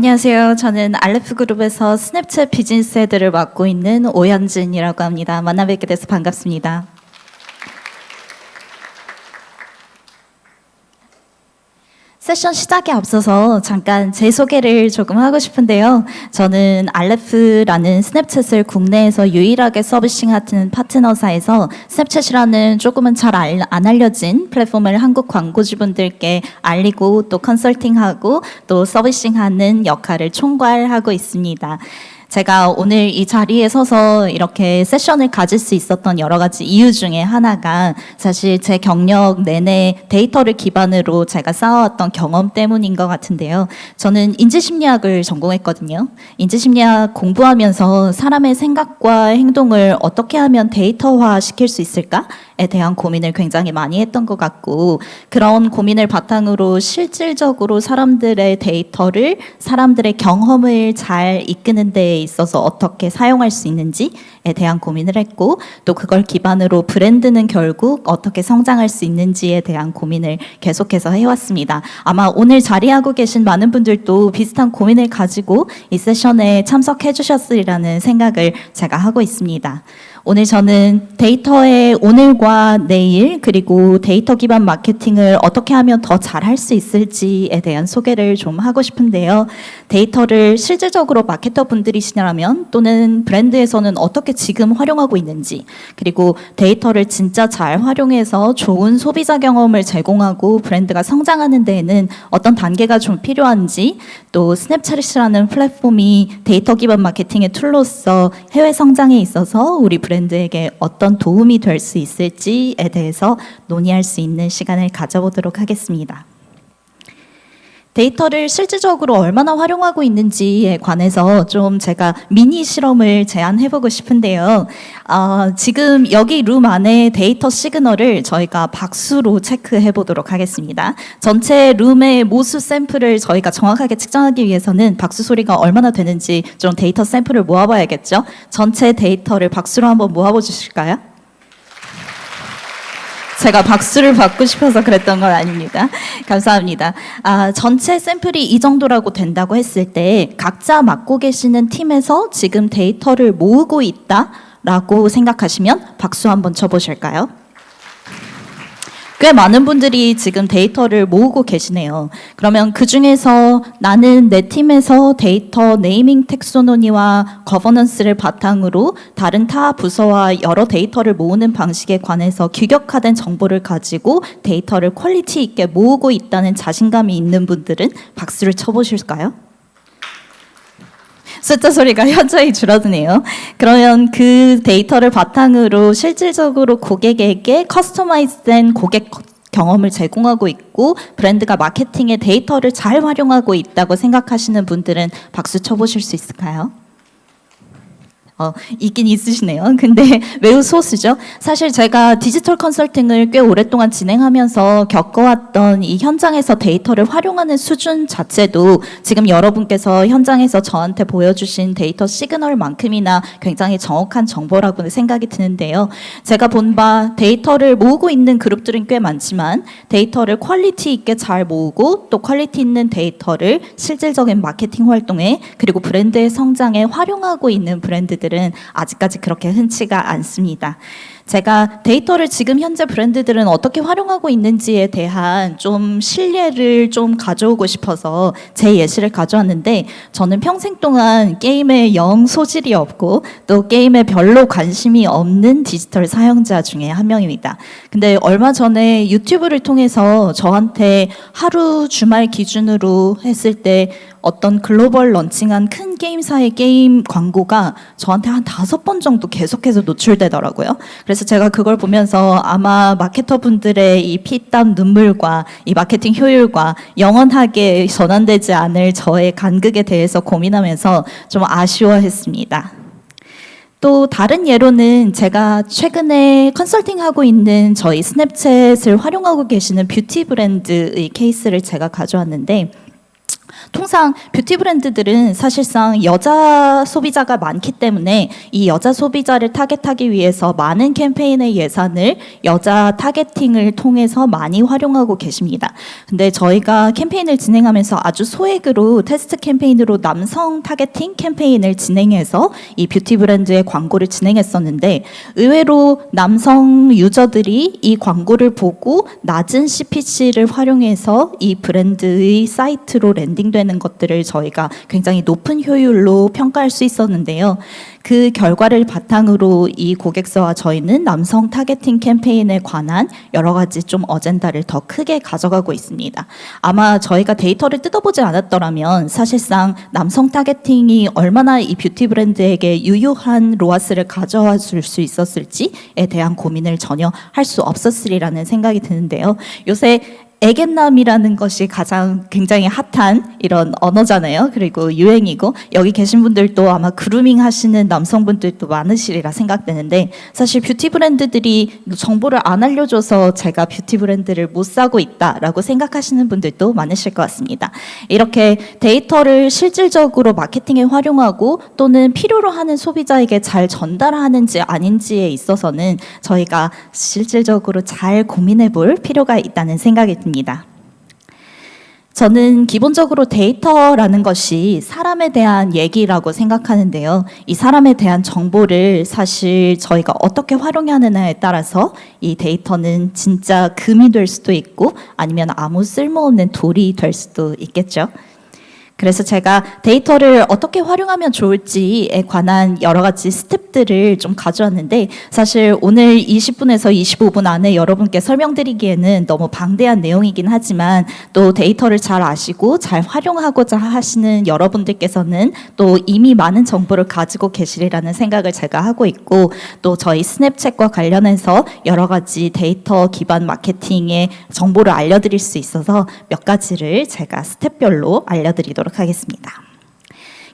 안녕하세요. 저는 알레프 그룹에서 스냅챗 비즈니스 헤드를 맡고 있는 오현진이라고 합니다. 만나 뵙게 돼서 반갑습니다. 세션 시작에 앞서서 잠깐 제 소개를 조금 하고 싶은데요. 저는 알레프라는 스냅챗을 국내에서 유일하게 서비싱하는 파트너사에서 스냅챗이라는 조금은 잘 안 알려진 플랫폼을 한국 광고주분들께 알리고 또 컨설팅하고 또 서비싱하는 역할을 총괄하고 있습니다. 제가 오늘 이 자리에 서서 이렇게 세션을 가질 수 있었던 여러 가지 이유 중에 하나가 사실 제 경력 내내 데이터를 기반으로 제가 쌓아왔던 경험 때문인 것 같은데요. 저는 인지심리학을 전공했거든요. 인지심리학 공부하면서 사람의 생각과 행동을 어떻게 하면 데이터화 시킬 수 있을까? 에 대한 고민을 굉장히 많이 했던 것 같고 그런 고민을 바탕으로 실질적으로 사람들의 데이터를 사람들의 경험을 잘 이끄는 데 있어서 어떻게 사용할 수 있는지에 대한 고민을 했고 또 그걸 기반으로 브랜드는 결국 어떻게 성장할 수 있는지에 대한 고민을 계속해서 해왔습니다. 아마 오늘 자리하고 계신 많은 분들도 비슷한 고민을 가지고 이 세션에 참석해 주셨으리라는 생각을 제가 하고 있습니다. 오늘 저는 데이터의 오늘과 내일 그리고 데이터 기반 마케팅을 어떻게 하면 더 잘할 수 있을지에 대한 소개를 좀 하고 싶은데요. 데이터를 실질적으로 마케터 분들이시냐면 또는 브랜드에서는 어떻게 지금 활용하고 있는지 그리고 데이터를 진짜 잘 활용해서 좋은 소비자 경험을 제공하고 브랜드가 성장하는 데에는 어떤 단계가 좀 필요한지 또 스냅챗이라는 플랫폼이 데이터 기반 마케팅의 툴로서 해외 성장에 있어서 우리 브랜드 에게 어떤 도움이 될 수 있을지에 대해서 논의할 수 있는 시간을 가져보도록 하겠습니다. 데이터를 실질적으로 얼마나 활용하고 있는지에 관해서 좀 제가 미니 실험을 제안해보고 싶은데요. 어, 지금 여기 룸 안에 데이터 시그널을 저희가 박수로 체크해보도록 하겠습니다. 전체 룸의 모수 샘플을 저희가 정확하게 측정하기 위해서는 박수 소리가 얼마나 되는지 좀 데이터 샘플을 모아봐야겠죠. 전체 데이터를 박수로 한번 모아보 주실까요? 제가 박수를 받고 싶어서 그랬던 건 아닙니다. 감사합니다. 아, 전체 샘플이 이 정도라고 된다고 했을 때 각자 맡고 계시는 팀에서 지금 데이터를 모으고 있다라고 생각하시면 박수 한번 쳐보실까요? 꽤 많은 분들이 지금 데이터를 모으고 계시네요. 그러면 그 중에서 나는 내 팀에서 데이터 네이밍 텍소노니와 거버넌스를 바탕으로 다른 타 부서와 여러 데이터를 모으는 방식에 관해서 규격화된 정보를 가지고 데이터를 퀄리티 있게 모으고 있다는 자신감이 있는 분들은 박수를 쳐보실까요? 숫자 소리가 현저히 줄어드네요. 그러면 그 데이터를 바탕으로 실질적으로 고객에게 커스터마이즈된 고객 경험을 제공하고 있고 브랜드가 마케팅의 데이터를 잘 활용하고 있다고 생각하시는 분들은 박수 쳐보실 수 있을까요? 어, 있긴 있으시네요. 근데 매우 소수죠. 사실 제가 디지털 컨설팅을 꽤 오랫동안 진행하면서 겪어왔던 이 현장에서 데이터를 활용하는 수준 자체도 지금 여러분께서 현장에서 저한테 보여주신 데이터 시그널만큼이나 굉장히 정확한 정보라고 생각이 드는데요. 제가 본 바 데이터를 모으고 있는 그룹들은 꽤 많지만 데이터를 퀄리티 있게 잘 모으고 또 퀄리티 있는 데이터를 실질적인 마케팅 활동에 그리고 브랜드의 성장에 활용하고 있는 브랜드들 브랜드들은 아직까지 그렇게 흔치가 않습니다. 제가 데이터를 지금 현재 브랜드들은 어떻게 활용하고 있는지에 대한 좀 신뢰를 좀 가져오고 싶어서 제 예시를 가져왔는데 저는 평생 동안 게임에 영 소질이 없고 또 게임에 별로 관심이 없는 디지털 사용자 중에 한 명입니다. 근데 얼마 전에 유튜브를 통해서 저한테 하루 주말 기준으로 했을 때 어떤 글로벌 런칭한 큰 게임사의 게임 광고가 저한테 한 다섯 번 정도 계속해서 노출되더라고요. 그래서 제가 그걸 보면서 아마 마케터 분들의 이 피땀 눈물과 이 마케팅 효율과 영원하게 전환되지 않을 저의 간극에 대해서 고민하면서 좀 아쉬워했습니다. 또 다른 예로는 제가 최근에 컨설팅하고 있는 저희 스냅챗을 활용하고 계시는 뷰티 브랜드의 케이스를 제가 가져왔는데 통상 뷰티 브랜드들은 사실상 여자 소비자가 많기 때문에 이 여자 소비자를 타겟하기 위해서 많은 캠페인의 예산을 여자 타겟팅을 통해서 많이 활용하고 계십니다. 근데 저희가 캠페인을 진행하면서 아주 소액으로 테스트 캠페인으로 남성 타겟팅 캠페인을 진행해서 이 뷰티 브랜드의 광고를 진행했었는데 의외로 남성 유저들이 이 광고를 보고 낮은 CPC를 활용해서 이 브랜드의 사이트로 랜딩 되는 것들을 저희가 굉장히 높은 효율로 평가할 수 있었는데요. 그 결과를 바탕으로 이 고객사와 저희는 남성 타겟팅 캠페인에 관한 여러 가지 좀 어젠다를 더 크게 가져가고 있습니다. 아마 저희가 데이터를 뜯어보지 않았더라면 사실상 남성 타겟팅이 얼마나 이 뷰티 브랜드에게 유효한 로아스를 가져와 줄 수 있었을지에 대한 고민을 전혀 할 수 없었으리라는 생각이 드는데요. 요새 애견남이라는 것이 가장 굉장히 핫한 이런 언어잖아요. 그리고 유행이고 여기 계신 분들도 아마 그루밍 하시는 남성분들도 많으시리라 생각되는데 사실 뷰티 브랜드들이 정보를 안 알려줘서 제가 뷰티 브랜드를 못 사고 있다라고 생각하시는 분들도 많으실 것 같습니다. 이렇게 데이터를 실질적으로 마케팅에 활용하고 또는 필요로 하는 소비자에게 잘 전달하는지 아닌지에 있어서는 저희가 실질적으로 잘 고민해 볼 필요가 있다는 생각이 듭니다. 저는 기본적으로 데이터라는 것이 사람에 대한 얘기라고 생각하는데요. 이 사람에 대한 정보를 사실 저희가 어떻게 활용하느냐에 따라서 이 데이터는 진짜 금이 될 수도 있고 아니면 아무 쓸모없는 돌이 될 수도 있겠죠. 그래서 제가 데이터를 어떻게 활용하면 좋을지에 관한 여러 가지 스텝들을 좀 가져왔는데 사실 오늘 20분에서 25분 안에 여러분께 설명드리기에는 너무 방대한 내용이긴 하지만 또 데이터를 잘 아시고 잘 활용하고자 하시는 여러분들께서는 또 이미 많은 정보를 가지고 계시리라는 생각을 제가 하고 있고 또 저희 스냅챗과 관련해서 여러 가지 데이터 기반 마케팅의 정보를 알려드릴 수 있어서 몇 가지를 제가 스텝별로 알려드리도록 하겠습니다.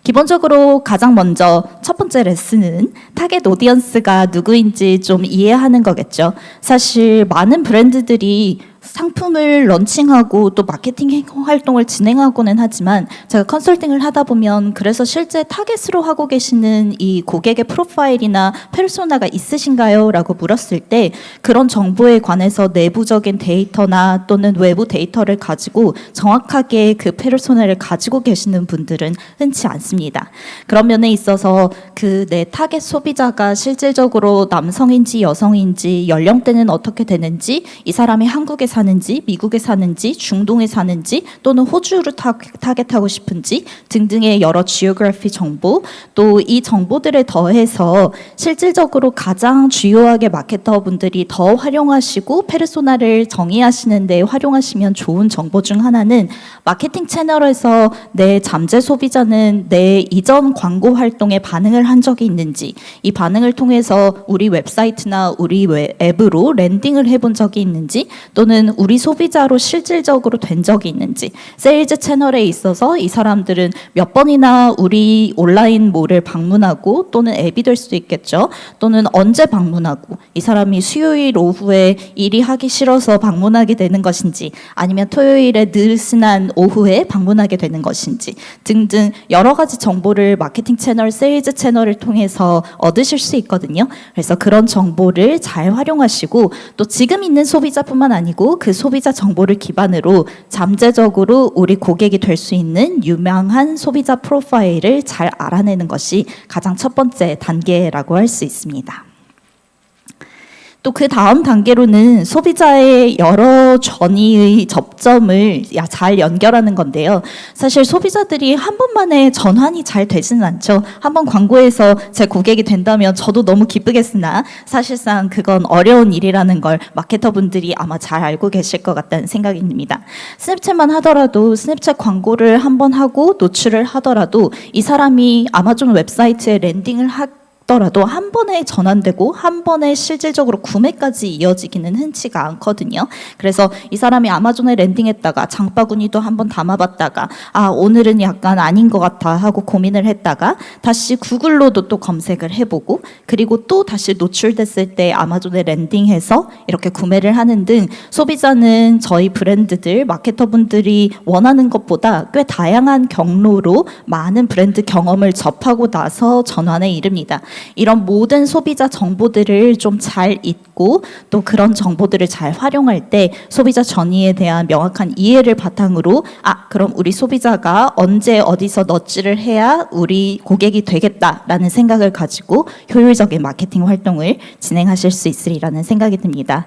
기본적으로 가장 먼저 첫 번째 레슨은 타겟 오디언스가 누구인지 좀 이해하는 거겠죠. 사실 많은 브랜드들이 상품을 런칭하고 또 마케팅 행- 활동을 진행하고는 하지만 제가 컨설팅을 하다 보면 그래서 실제 타겟으로 하고 계시는 이 고객의 프로파일이나 페르소나가 있으신가요? 라고 물었을 때 그런 정보에 관해서 내부적인 데이터나 또는 외부 데이터를 가지고 정확하게 그 페르소나를 가지고 계시는 분들은 흔치 않습니다. 그런 면에 있어서 그 내 타겟 소비자가 실질적으로 남성인지 여성인지 연령대는 어떻게 되는지 이 사람이 한국에 사는지 미국에 사는지 중동에 사는지 또는 호주를 타, 타겟하고 싶은지 등등의 여러 지오그래피 정보 또 이 정보들에 더해서 실질적으로 가장 주요하게 마케터 분들이 더 활용하시고 페르소나를 정의하시는 데 활용하시면 좋은 정보 중 하나는 마케팅 채널에서 내 잠재 소비자는 내 이전 광고 활동에 반응을 한 적이 있는지 이 반응을 통해서 우리 웹사이트나 우리 웹- 앱으로 랜딩을 해본 적이 있는지 또는 우리 소비자로 실질적으로 된 적이 있는지 세일즈 채널에 있어서 이 사람들은 몇 번이나 우리 온라인 몰을 방문하고 또는 앱이 될 수도 있겠죠 또는 언제 방문하고 이 사람이 수요일 오후에 일이 하기 싫어서 방문하게 되는 것인지 아니면 토요일에 느슨한 오후에 방문하게 되는 것인지 등등 여러 가지 정보를 마케팅 채널, 세일즈 채널을 통해서 얻으실 수 있거든요. 그래서 그런 정보를 잘 활용하시고 또 지금 있는 소비자뿐만 아니고 그 소비자 정보를 기반으로 잠재적으로 우리 고객이 될 수 있는 유명한 소비자 프로파일을 잘 알아내는 것이 가장 첫 번째 단계라고 할 수 있습니다. 또 그 다음 단계로는 소비자의 여러 전이의 접점을 야- 잘 연결하는 건데요. 사실 소비자들이 한 번만에 전환이 잘 되지는 않죠. 한 번 광고에서 제 고객이 된다면 저도 너무 기쁘겠으나 사실상 그건 어려운 일이라는 걸 마케터 분들이 아마 잘 알고 계실 것 같다는 생각이 듭니다. 스냅챗만 하더라도 스냅챗 광고를 한 번 하고 노출을 하더라도 이 사람이 아마존 웹사이트에 랜딩을 하 더라도 한 번에 전환되고 한 번에 실질적으로 구매까지 이어지기는 흔치가 않거든요. 그래서 이 사람이 아마존에 랜딩했다가 장바구니도 한 번 담아봤다가 아 오늘은 약간 아닌 것 같아 하고 고민을 했다가 다시 구글로도 또 검색을 해보고 그리고 또 다시 노출됐을 때 아마존에 랜딩해서 이렇게 구매를 하는 등 소비자는 저희 브랜드들 마케터분들이 원하는 것보다 꽤 다양한 경로로 많은 브랜드 경험을 접하고 나서 전환에 이릅니다. 이런 모든 소비자 정보들을 좀잘 잊고 또 그런 정보들을 잘 활용할 때 소비자 전이에 대한 명확한 이해를 바탕으로 아 그럼 우리 소비자가 언제 어디서 너찌를 해야 우리 고객이 되겠다라는 생각을 가지고 효율적인 마케팅 활동을 진행하실 수 있으리라는 생각이 듭니다.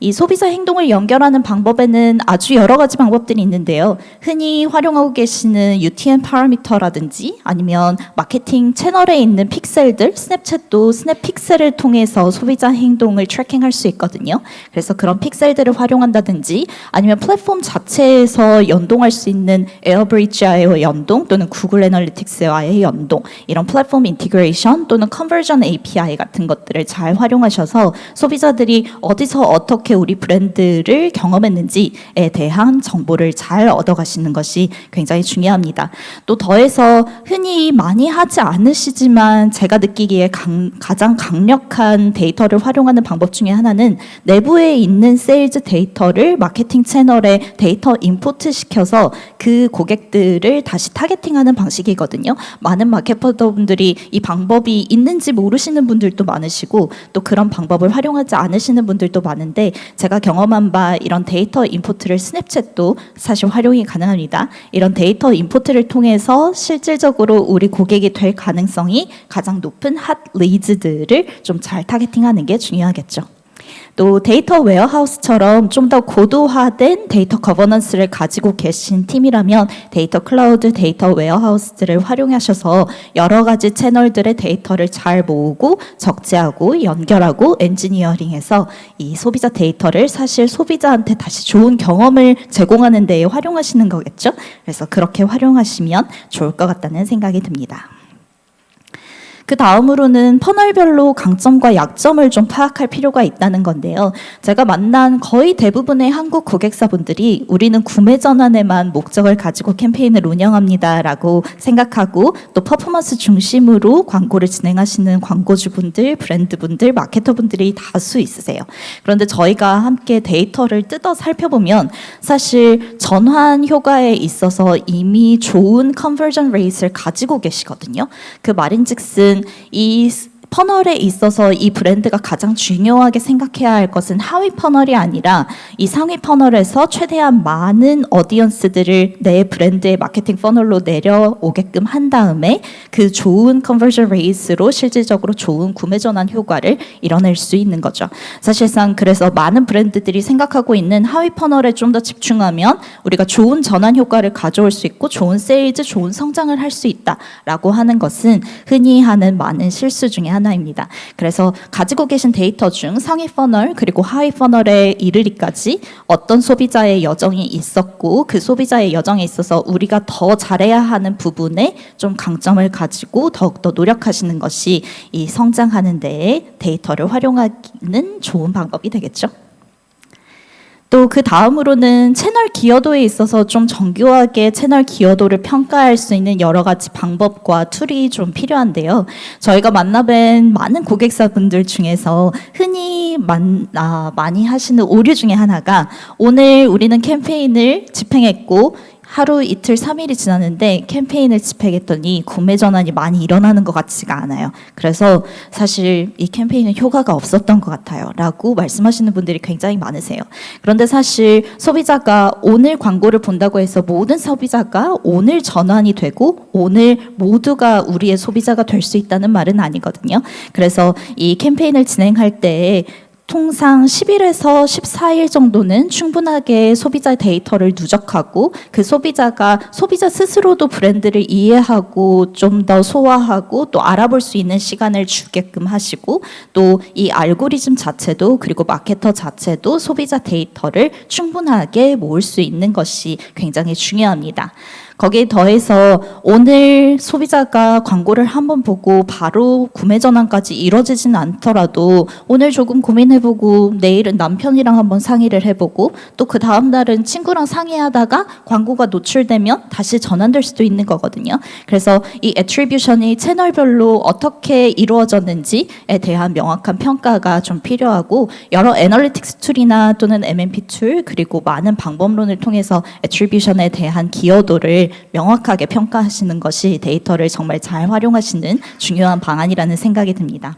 이 소비자 행동을 연결하는 방법에는 아주 여러 가지 방법들이 있는데요. 흔히 활용하고 계시는 UTM 파라미터라든지 아니면 마케팅 채널에 있는 픽셀들, 스냅챗도 스냅 픽셀을 통해서 소비자 행동을 트래킹할 수 있거든요. 그래서 그런 픽셀들을 활용한다든지 아니면 플랫폼 자체에서 연동할 수 있는 에어브리지와의 연동 또는 구글 애널리틱스와의 연동 이런 플랫폼 인티그레이션 또는 컨버전 API 같은 것들을 잘 활용하셔서 소비자들이 어디서 어떻게 우리 브랜드를 경험했는지에 대한 정보를 잘 얻어가시는 것이 굉장히 중요합니다. 또 더해서 흔히 많이 하지 않으시지만 제가 느끼기에 강- 가장 강력한 데이터를 활용하는 방법 중에 하나는 내부에 있는 세일즈 데이터를 마케팅 채널에 데이터 인포트 시켜서 그 고객들을 다시 타겟팅하는 방식이거든요. 많은 마케터분들이 이 방법이 있는지 모르시는 분들도 많으시고 또 그런 방법을 활용하지 않으시는 분들도 많은데 제가 경험한 바 이런 데이터 인포트를 스냅챗도 사실 활용이 가능합니다. 이런 데이터 인포트를 통해서 실질적으로 우리 고객이 될 가능성이 가장 높은 핫 리즈들을 좀 잘 타겟팅하는 게 중요하겠죠. 또 데이터 웨어하우스처럼 좀 더 고도화된 데이터 거버넌스를 가지고 계신 팀이라면 데이터 클라우드 데이터 웨어하우스들을 활용하셔서 여러 가지 채널들의 데이터를 잘 모으고 적재하고 연결하고 엔지니어링해서 이 소비자 데이터를 사실 소비자한테 다시 좋은 경험을 제공하는 데에 활용하시는 거겠죠. 그래서 그렇게 활용하시면 좋을 것 같다는 생각이 듭니다. 그 다음으로는 퍼널별로 강점과 약점을 좀 파악할 필요가 있다는 건데요. 제가 만난 거의 대부분의 한국 고객사분들이 우리는 구매 전환에만 목적을 가지고 캠페인을 운영합니다라고 생각하고 또 퍼포먼스 중심으로 광고를 진행하시는 광고주분들, 브랜드분들, 마케터분들이 다수 있으세요. 그런데 저희가 함께 데이터를 뜯어 살펴보면 사실 전환 효과에 있어서 이미 좋은 컨버전 레이트를 가지고 계시거든요. 그 말인즉슨 이 퍼널에 있어서 이 브랜드가 가장 중요하게 생각해야 할 것은 하위 퍼널이 아니라 이 상위 퍼널에서 최대한 많은 어디언스들을 내 브랜드의 마케팅 퍼널로 내려오게끔 한 다음에 그 좋은 컨버전 레이스로 실질적으로 좋은 구매 전환 효과를 이뤄낼 수 있는 거죠. 사실상 그래서 많은 브랜드들이 생각하고 있는 하위 퍼널에 좀 더 집중하면 우리가 좋은 전환 효과를 가져올 수 있고 좋은 세일즈, 좋은 성장을 할 수 있다라고 하는 것은 흔히 하는 많은 실수 중에 하나 입니다. 그래서 가지고 계신 데이터 중 상위 퍼널 그리고 하위 퍼널에 이르기까지 어떤 소비자의 여정이 있었고 그 소비자의 여정에 있어서 우리가 더 잘해야 하는 부분에 좀 강점을 가지고 더욱더 노력하시는 것이 이 성장하는 데에 데이터를 활용하기는 좋은 방법이 되겠죠. 또 그 다음으로는 채널 기여도에 있어서 좀 정교하게 채널 기여도를 평가할 수 있는 여러 가지 방법과 툴이 좀 필요한데요. 저희가 만나뵌 많은 고객사분들 중에서 흔히 만, 아, 많이 하시는 오류 중에 하나가 오늘 우리는 캠페인을 집행했고 하루 이틀 삼일이 지났는데 캠페인을 집행했더니 구매 전환이 많이 일어나는 것 같지가 않아요. 그래서 사실 이 캠페인은 효과가 없었던 것 같아요. 라고 말씀하시는 분들이 굉장히 많으세요. 그런데 사실 소비자가 오늘 광고를 본다고 해서 모든 소비자가 오늘 전환이 되고 오늘 모두가 우리의 소비자가 될 수 있다는 말은 아니거든요. 그래서 이 캠페인을 진행할 때 통상 10일에서 14일 정도는 충분하게 소비자 데이터를 누적하고 그 소비자가 소비자 스스로도 브랜드를 이해하고 좀 더 소화하고 또 알아볼 수 있는 시간을 주게끔 하시고 또 이 알고리즘 자체도 그리고 마케터 자체도 소비자 데이터를 충분하게 모을 수 있는 것이 굉장히 중요합니다. 거기에 더해서 오늘 소비자가 광고를 한번 보고 바로 구매 전환까지 이뤄지진 않더라도 오늘 조금 고민해보고 내일은 남편이랑 한번 상의를 해보고 또 그 다음 날은 친구랑 상의하다가 광고가 노출되면 다시 전환될 수도 있는 거거든요. 그래서 이 애트리뷰션이 채널별로 어떻게 이루어졌는지에 대한 명확한 평가가 좀 필요하고 여러 애널리틱스 툴이나 또는 MMP 툴 그리고 많은 방법론을 통해서 애트리뷰션에 대한 기여도를 명확하게 평가하시는 것이 데이터를 정말 잘 활용하시는 중요한 방안이라는 생각이 듭니다.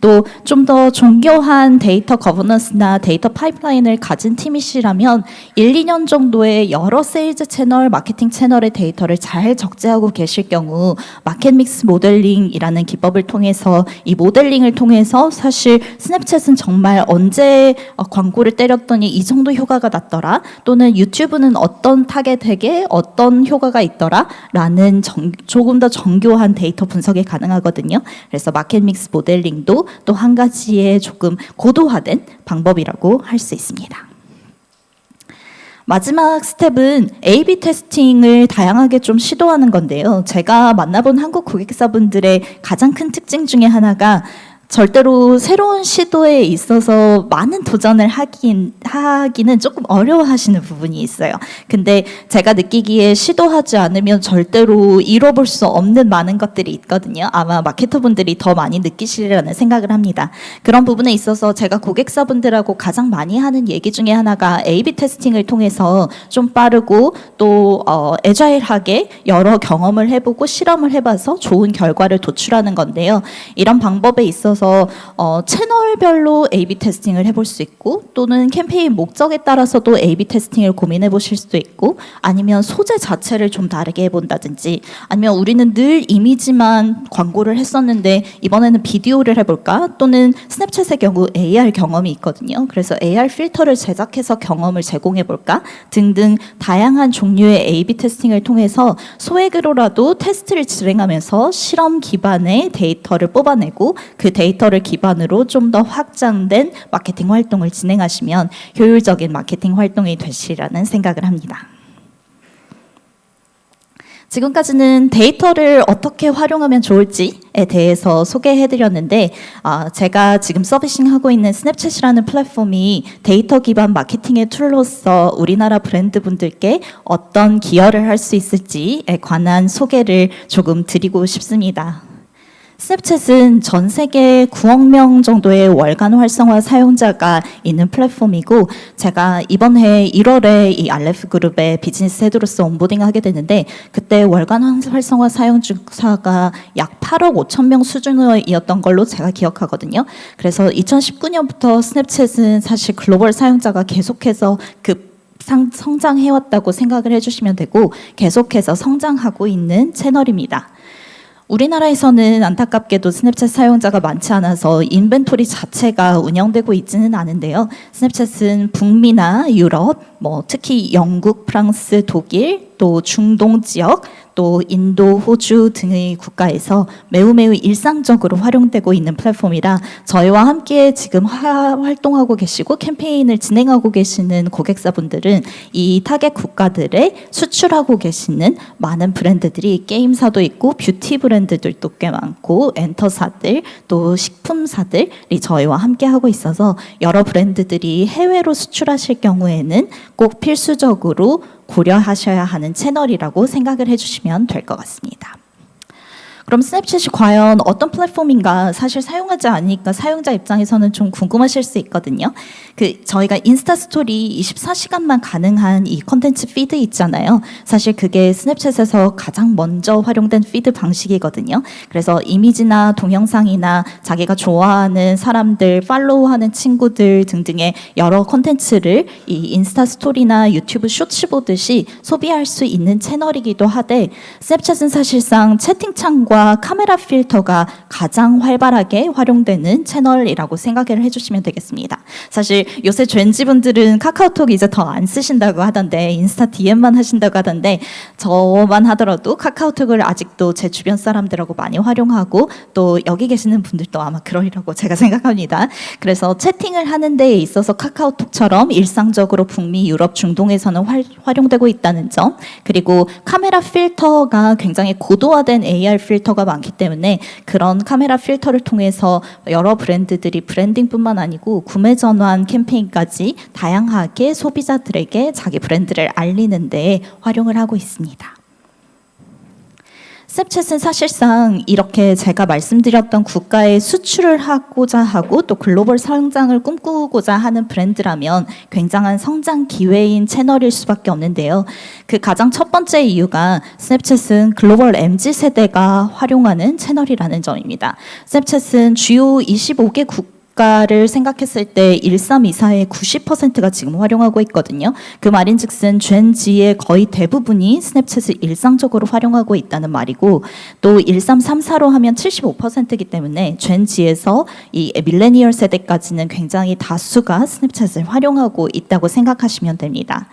또 좀 더 정교한 데이터 거버넌스나 데이터 파이프라인을 가진 팀이시라면 1, 2년 정도의 여러 세일즈 채널, 마케팅 채널의 데이터를 잘 적재하고 계실 경우 마켓 믹스 모델링이라는 기법을 통해서 이 모델링을 통해서 사실 스냅챗은 정말 언제 어, 광고를 때렸더니 이 정도 효과가 났더라 또는 유튜브는 어떤 타겟에게 어떤 효과가 있더라라는 정- 조금 더 정교한 데이터 분석이 가능하거든요. 그래서 마켓 믹스 모델링도 또 한 가지의 조금 고도화된 방법이라고 할 수 있습니다. 마지막 스텝은 A/B 테스팅을 다양하게 좀 시도하는 건데요. 제가 만나본 한국 고객사분들의 가장 큰 특징 중에 하나가 절대로 새로운 시도에 있어서 많은 도전을 하긴 하기는 조금 어려워하시는 부분이 있어요. 근데 제가 느끼기에 시도하지 않으면 절대로 잃어볼 수 없는 많은 것들이 있거든요. 아마 마케터분들이 더 많이 느끼시리라는 생각을 합니다. 그런 부분에 있어서 제가 고객사분들하고 가장 많이 하는 얘기 중에 하나가 A/B 테스팅을 통해서 좀 빠르고 또 어, 애자일하게 여러 경험을 해보고 실험을 해봐서 좋은 결과를 도출하는 건데요. 이런 방법에 있어서 어, 채널별로 A/B 테스팅을 해볼 수 있고 또는 캠페인 목적에 따라서도 A/B 테스팅을 고민해 보실 수도 있고 아니면 소재 자체를 좀 다르게 해본다든지 아니면 우리는 늘 이미지만 광고를 했었는데 이번에는 비디오를 해볼까 또는 스냅챗의 경우 AR 경험이 있거든요. 그래서 AR 필터를 제작해서 경험을 제공해 볼까 등등 다양한 종류의 A/B 테스팅을 통해서 소액으로라도 테스트를 진행하면서 실험 기반의 데이터를 뽑아내고 그 데이터 를 기반으로 좀 더 확장된 마케팅 활동을 진행하시면 효율적인 마케팅 활동이 되시라는 생각을 합니다. 지금까지는 데이터를 어떻게 활용하면 좋을지에 대해서 소개해드렸는데 아, 제가 지금 서비싱하고 있는 스냅챗이라는 플랫폼이 데이터 기반 마케팅의 툴로서 우리나라 브랜드 분들께 어떤 기여를 할 수 있을지에 관한 소개를 조금 드리고 싶습니다. 스냅챗은 전 세계 9억 명 정도의 월간 활성화 사용자가 있는 플랫폼이고 제가 이번 해 1월에 이 알레프 그룹의 비즈니스 헤드로서 온보딩 하게 됐는데 그때 월간 활성화 사용자가 약 8억 5천 명 수준이었던 걸로 제가 기억하거든요. 그래서 2019년부터 스냅챗은 사실 글로벌 사용자가 계속해서 그 상, 성장해왔다고 생각을 해주시면 되고 계속해서 성장하고 있는 채널입니다. 우리나라에서는 안타깝게도 스냅챗 사용자가 많지 않아서 인벤토리 자체가 운영되고 있지는 않은데요. 스냅챗은 북미나 유럽, 뭐 특히 영국, 프랑스, 독일, 또 중동 지역, 또 인도, 호주 등의 국가에서 매우 매우 일상적으로 활용되고 있는 플랫폼이라 저희와 함께 지금 하- 활동하고 계시고 캠페인을 진행하고 계시는 고객사분들은 이 타겟 국가들에 수출하고 계시는 많은 브랜드들이 게임사도 있고 뷰티 브랜드들도 꽤 많고 엔터사들 또 식품사들이 저희와 함께 하고 있어서 여러 브랜드들이 해외로 수출하실 경우에는 꼭 필수적으로 고려하셔야 하는 채널이라고 생각을 해주시면 될 것 같습니다. 그럼 스냅챗이 과연 어떤 플랫폼인가 사실 사용하지 않으니까 사용자 입장에서는 좀 궁금하실 수 있거든요. 그 저희가 인스타 스토리 24시간만 가능한 이 컨텐츠 피드 있잖아요. 사실 그게 스냅챗에서 가장 먼저 활용된 피드 방식이거든요. 그래서 이미지나 동영상이나 자기가 좋아하는 사람들, 팔로우하는 친구들 등등의 여러 컨텐츠를 이 인스타 스토리나 유튜브 쇼츠 보듯이 소비할 수 있는 채널이기도 하되 스냅챗은 사실상 채팅창과 채팅과 카메라 필터가 가장 활발하게 활용되는 채널이라고 생각을 해주시면 되겠습니다. 사실 요새 젠지 분들은 카카오톡 이제 더 안 쓰신다고 하던데 인스타 DM만 하신다고 하던데 저만 하더라도 카카오톡을 아직도 제 주변 사람들하고 많이 활용하고 또 여기 계시는 분들도 아마 그러리라고 제가 생각합니다. 그래서 채팅을 하는 데에 있어서 카카오톡처럼 일상적으로 북미, 유럽, 중동에서는 활, 활용되고 있다는 점 그리고 카메라 필터가 굉장히 고도화된 AR 필터 가 많기 때문에 그런 카메라 필터를 통해서 여러 브랜드들이 브랜딩뿐만 아니고 구매 전환 캠페인까지 다양하게 소비자들에게 자기 브랜드를 알리는 데 활용을 하고 있습니다. 스냅챗은 사실상 이렇게 제가 말씀드렸던 국가에 수출을 하고자 하고 또 글로벌 성장을 꿈꾸고자 하는 브랜드라면 굉장한 성장 기회인 채널일 수밖에 없는데요. 그 가장 첫 번째 이유가 스냅챗은 글로벌 MZ 세대가 활용하는 채널이라는 점입니다. 스냅챗은 주요 25개 국 국가를 생각했을 때 1324의 90%가 지금 활용하고 있거든요. 그 말인즉슨 젠지의 거의 대부분이 스냅챗을 일상적으로 활용하고 있다는 말이고 또 1334로 하면 75%이기 때문에 젠지에서 이 밀레니얼 세대까지는 굉장히 다수가 스냅챗을 활용하고 있다고 생각하시면 됩니다.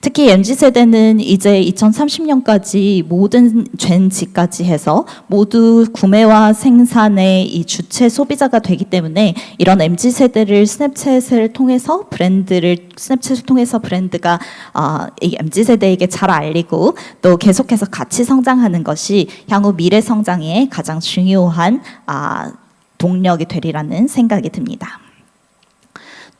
특히 MZ 세대는 이제 2030년까지 모든 젠지까지 해서 모두 구매와 생산의 이 주체 소비자가 되기 때문에 이런 MZ 세대를 스냅챗을 통해서 브랜드를 스냅챗을 통해서 브랜드가 아, 이 MZ 세대에게 잘 알리고 또 계속해서 같이 성장하는 것이 향후 미래 성장에 가장 중요한 아, 동력이 되리라는 생각이 듭니다.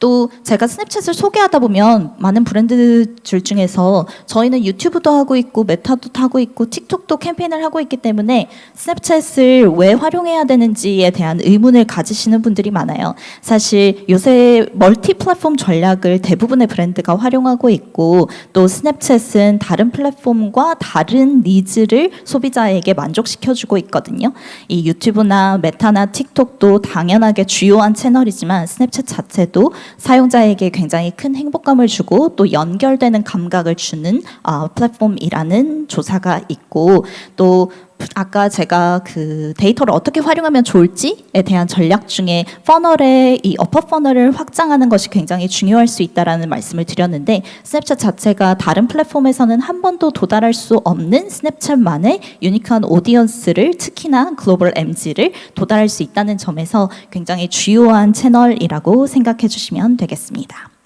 또 제가 스냅챗을 소개하다 보면 많은 브랜드들 중에서 저희는 유튜브도 하고 있고 메타도 타고 있고 틱톡도 캠페인을 하고 있기 때문에 스냅챗을 왜 활용해야 되는지에 대한 의문을 가지시는 분들이 많아요. 사실 요새 멀티 플랫폼 전략을 대부분의 브랜드가 활용하고 있고 또 스냅챗은 다른 플랫폼과 다른 니즈를 소비자에게 만족시켜주고 있거든요. 이 유튜브나 메타나 틱톡도 당연하게 주요한 채널이지만 스냅챗 자체도 사용자에게 굉장히 큰 행복감을 주고 또 연결되는 감각을 주는 어, 플랫폼이라는 조사가 있고 또 아까 제가 그 데이터를 어떻게 활용하면 좋을지에 대한 전략 중에 퍼널의 이 어퍼 퍼널을 확장하는 것이 굉장히 중요할 수 있다라는 말씀을 드렸는데 스냅챗 자체가 다른 플랫폼에서는 한 번도 도달할 수 없는 스냅챗만의 유니크한 오디언스를 특히나 글로벌 MZ를 도달할 수 있다는 점에서 굉장히 주요한 채널이라고 생각해 주시면 되겠습니다.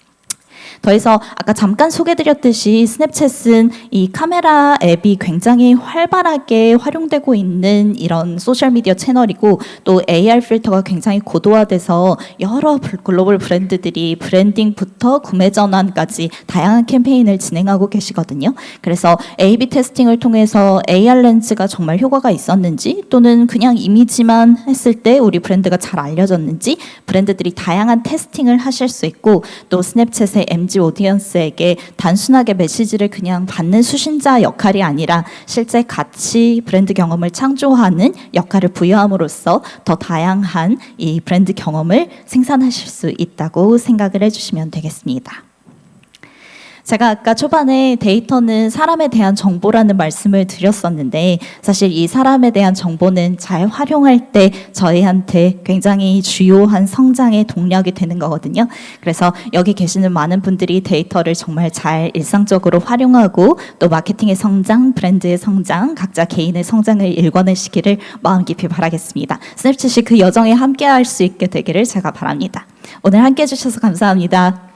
더해서 아까 잠깐 소개드렸듯이 스냅챗은 이 카메라 앱이 굉장히 활발하게 활용되고 있는 이런 소셜 미디어 채널이고 또 AR 필터가 굉장히 고도화돼서 여러 글로벌 브랜드들이 브랜딩부터 구매 전환까지 다양한 캠페인을 진행하고 계시거든요. 그래서 A/B 테스팅을 통해서 AR 렌즈가 정말 효과가 있었는지 또는 그냥 이미지만 했을 때 우리 브랜드가 잘 알려졌는지 브랜드들이 다양한 테스팅을 하실 수 있고 또 스냅챗의 MG 오디언스에게 단순하게 메시지를 그냥 받는 수신자 역할이 아니라 실제 같이 브랜드 경험을 창조하는 역할을 부여함으로써 더 다양한 이 브랜드 경험을 생산하실 수 있다고 생각을 해주시면 되겠습니다. 제가 아까 초반에 데이터는 사람에 대한 정보라는 말씀을 드렸었는데 사실 이 사람에 대한 정보는 잘 활용할 때 저희한테 굉장히 주요한 성장의 동력이 되는 거거든요. 그래서 여기 계시는 많은 분들이 데이터를 정말 잘 일상적으로 활용하고 또 마케팅의 성장, 브랜드의 성장, 각자 개인의 성장을 일궈내시기를 마음 깊이 바라겠습니다. 스냅챗이 그 여정에 함께할 수 있게 되기를 제가 바랍니다. 오늘 함께 해 주셔서 감사합니다.